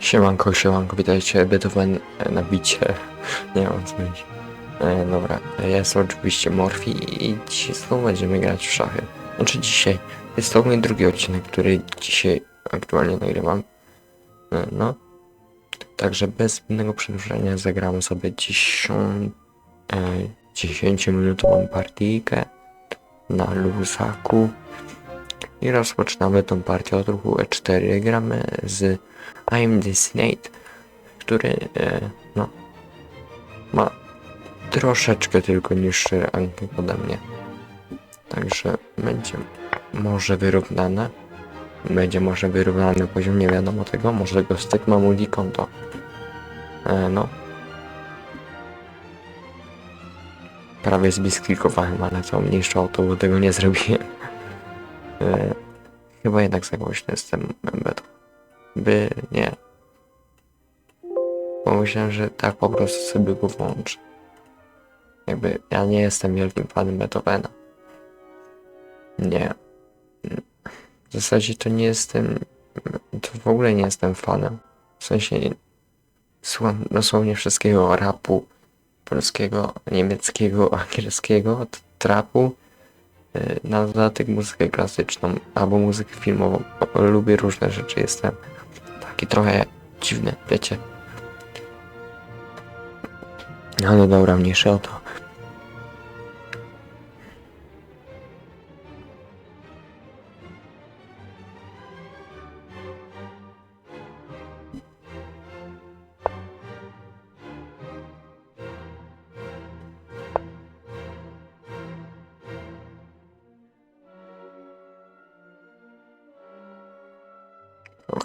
Siemanko, siemanko, witajcie, Beethoven e, na bicie. Nie mam co mówić. E, dobra, jest oczywiście Morfi i dzisiaj znowu będziemy grać w szachy. Znaczy dzisiaj, jest to mój drugi odcinek, który dzisiaj aktualnie nagrywam. E, no. Także bez zbędnego przedłużenia zagramy sobie 10, e, 10-minutową partyjkę na luzaku. I rozpoczynamy tą partię od ruchu E4. Gramy z I'm Snake, który e, no, ma troszeczkę tylko niższy ranking ode mnie. Także będzie może wyrównane. Będzie może wyrównany poziom, nie wiadomo tego. Może go styk mamuli konto. E, no. Prawie zbisklikowałem, ale to mniejsza to, bo tego nie zrobiłem. E, chyba jednak za głośno jestem beton by nie. Bo myślałem, że tak po prostu sobie go włączę. Jakby ja nie jestem wielkim fanem Beethovena. Nie. W zasadzie to nie jestem. To w ogóle nie jestem fanem. W sensie słucham dosłownie wszystkiego rapu polskiego, niemieckiego, angielskiego, trapu. Y, Na dodatek muzykę klasyczną albo muzykę filmową. Lubię różne rzeczy, jestem taki trochę dziwny, wiecie. No, no dobra, mniejsze o to.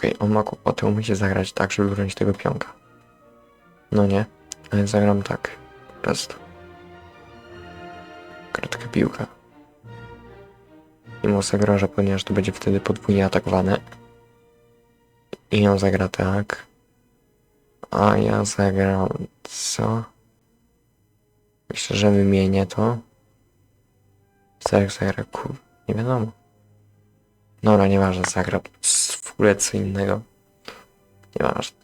Okej, on ma kłopoty, musi zagrać tak, żeby bronić tego pionka. No nie, ale zagram tak. Po prostu. Kratka piłka. I mu zagrożę, ponieważ to będzie wtedy podwójnie atakowane. I on zagra tak. A ja zagram co? Myślę, że wymienię to. Co jak zagra kur... Nie wiadomo. Dobra, nieważne, zagra w ogóle co innego. Nieważne.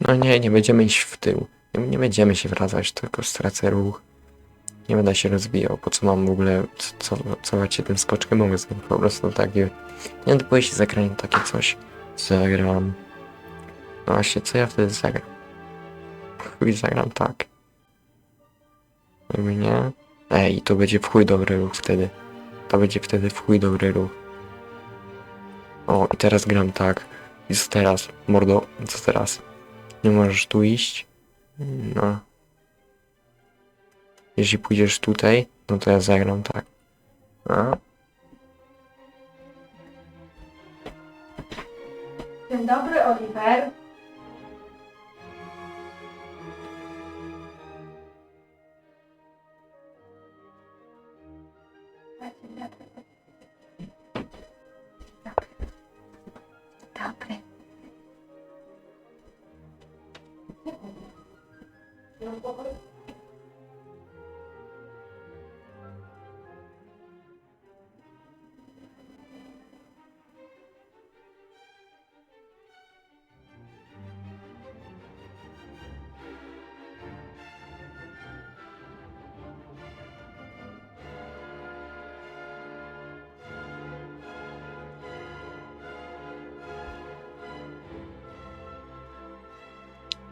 No nie, nie będziemy iść w tył. Nie, będziemy się wracać, tylko stracę ruch. Nie będę się rozwijał, po co mam w ogóle, co, co, co macie tym skoczkiem zrobić, po prostu takie, nie wiem, jeśli zagram takie coś, zagram, no właśnie, co ja wtedy zagram? Chuj, zagram tak. Jakby nie, ej, to będzie w chuj dobry ruch wtedy, to będzie wtedy w chuj dobry ruch. O, i teraz gram tak, i co teraz, mordo, co teraz? Nie możesz tu iść? No. Jeśli pójdziesz tutaj, no to ja zagram tak. A?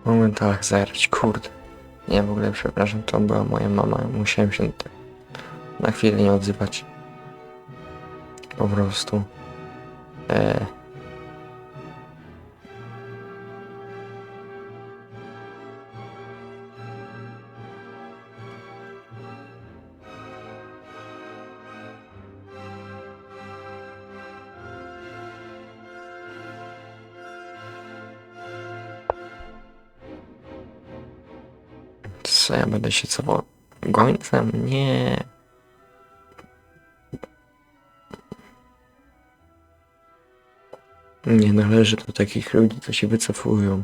Momentach zagrać, kurde. Nie, w ogóle przepraszam, to była moja mama, musiałem się tak na chwilę nie odzywać. Po prostu. E... co ja będę się cofał gońcem? Nie. Nie należy do takich ludzi, co się wycofują.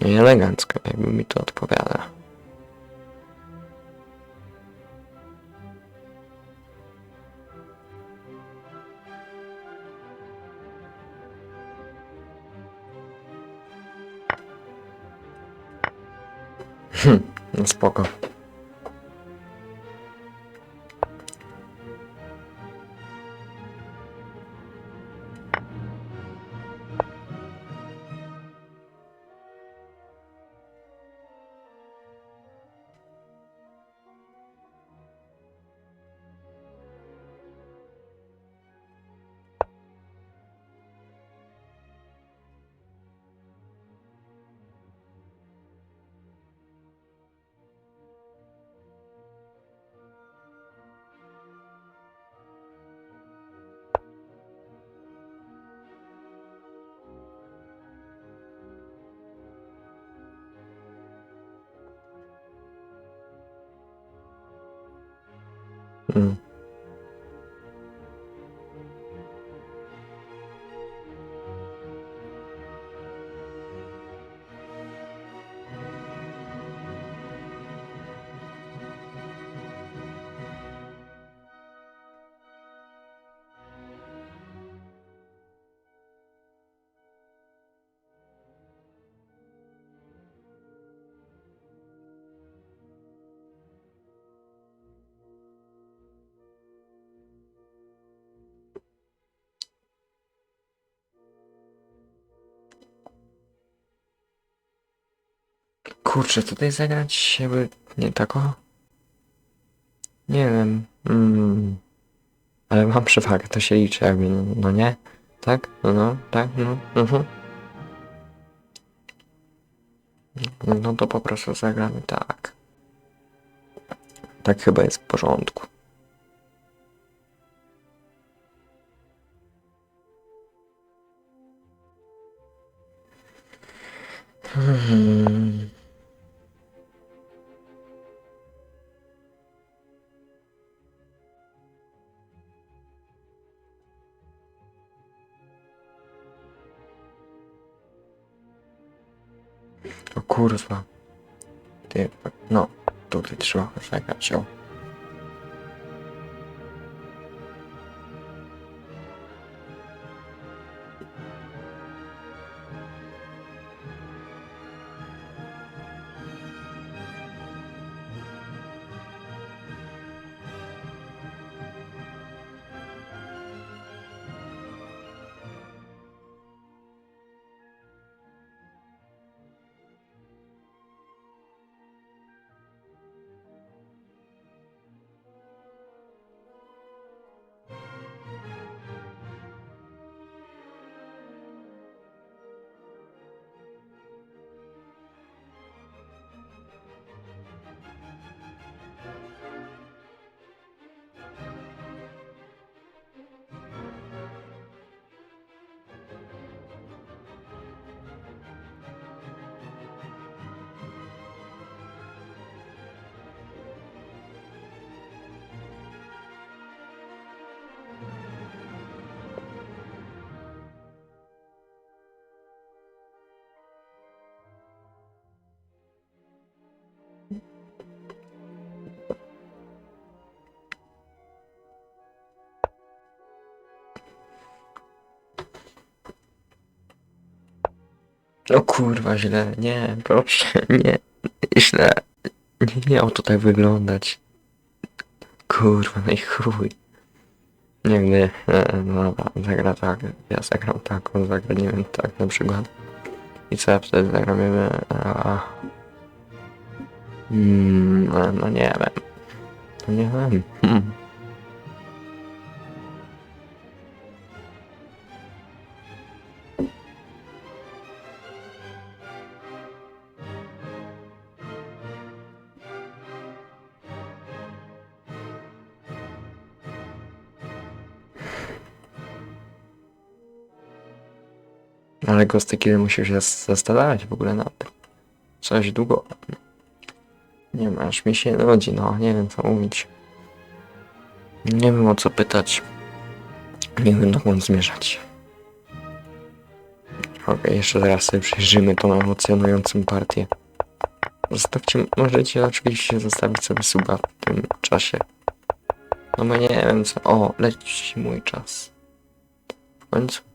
Elegancko, jakby mi to odpowiada. No spoko. Mm. Kurczę, tutaj zagrać jakby nie tako? Nie wiem. Mm. Ale mam przewagę, to się liczy jakby, no, no nie? Tak? No, no, tak, no, mhm. No to po prostu zagramy tak. Tak chyba jest w porządku. Hmm. Kurwa. Ty, no, tutaj trzeba zagrać, o. O kurwa, źle. Nie, proszę, nie. Źle. Nie miało to tak wyglądać. Kurwa, no i chuj. Jakby, e, no dobra, zagra tak, ja zagram tak, on zagra, nie wiem, tak na przykład. I co ja wtedy zagram, nie wiem, a... Mm, no, no nie wiem. No nie wiem. Hmm. Ale Ghost Kill musisz się zastanawiać w ogóle nad tym. Coś długo. Nie wiem, aż mi się nudzi, no, nie wiem co mówić. Nie wiem o co pytać. Nie wiem dokąd zmierzać. Okej, jeszcze zaraz sobie przejrzymy tą emocjonującą partię. Zostawcie, możecie oczywiście zostawić sobie suba w tym czasie. No bo nie wiem co... O, leci mój czas. W końcu.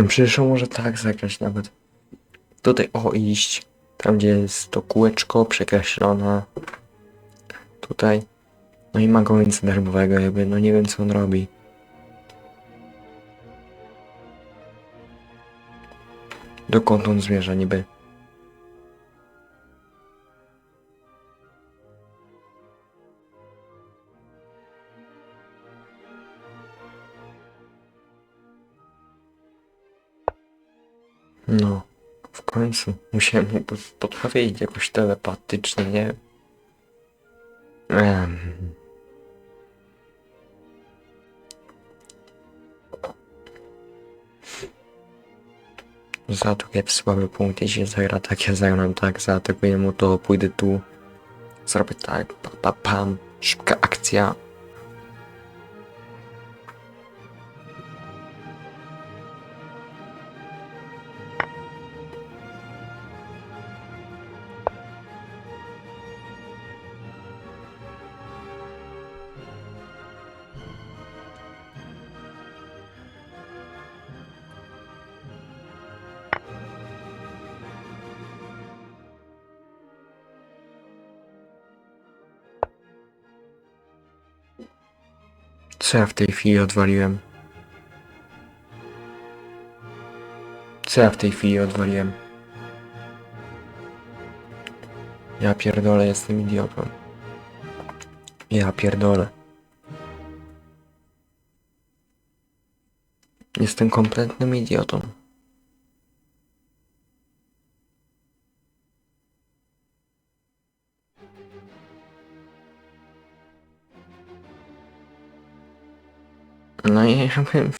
No przecież on może tak zagrać nawet. Tutaj, o, iść. Tam, gdzie jest to kółeczko przekreślone. Tutaj. No i ma gońca darbowego, jakby, no nie wiem co on robi. Dokąd on zmierza niby? No, w końcu musiałem mu pod- podpowiedzieć jakoś telepatycznie, nie. Em. Zaatakuję w słaby punkt, jeśli zagra tak, ja zagram tak, zaatakuję mu to, pójdę tu, zrobię tak, pa, pa, pam, szybka akcja. Co ja w tej chwili odwaliłem? Co ja w tej chwili odwaliłem? Ja pierdolę, jestem idiotą. Ja pierdolę. Jestem kompletnym idiotą. No i jakby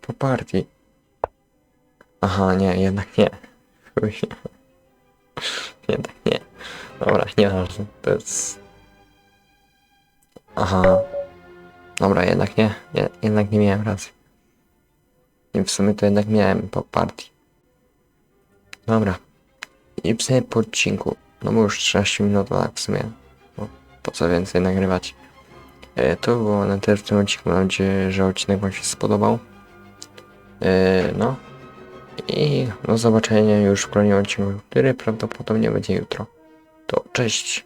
po partii. Aha, nie, jednak nie. Chuj. Jednak nie. Dobra, nieważne. To jest... Aha. Dobra, jednak nie. Je, jednak nie miałem racji. I w sumie to jednak miałem po partii. Dobra. I w sumie po odcinku. No bo już 13 minut, tak w sumie. No, po co więcej nagrywać. E, To było na tyle w tym odcinku. Mam nadzieję, że odcinek Wam się spodobał. E, No. I do zobaczenia już w kolejnym odcinku, który prawdopodobnie będzie jutro. To cześć.